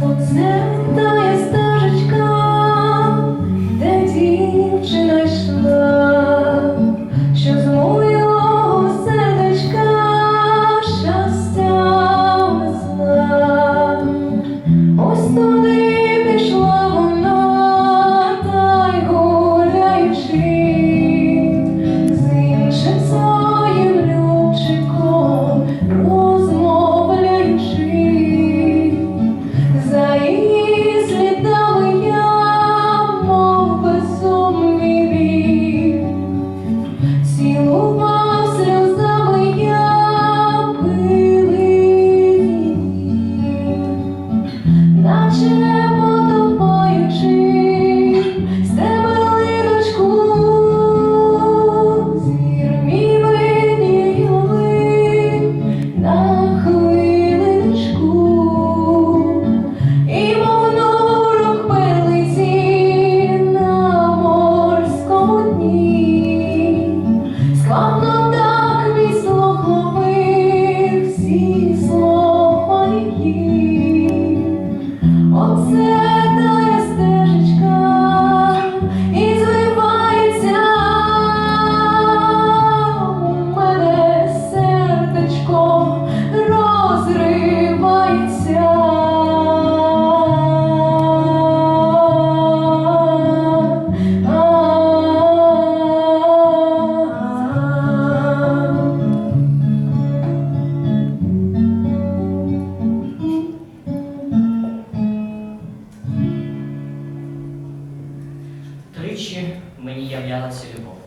Оце так. тричі мені являлася любов.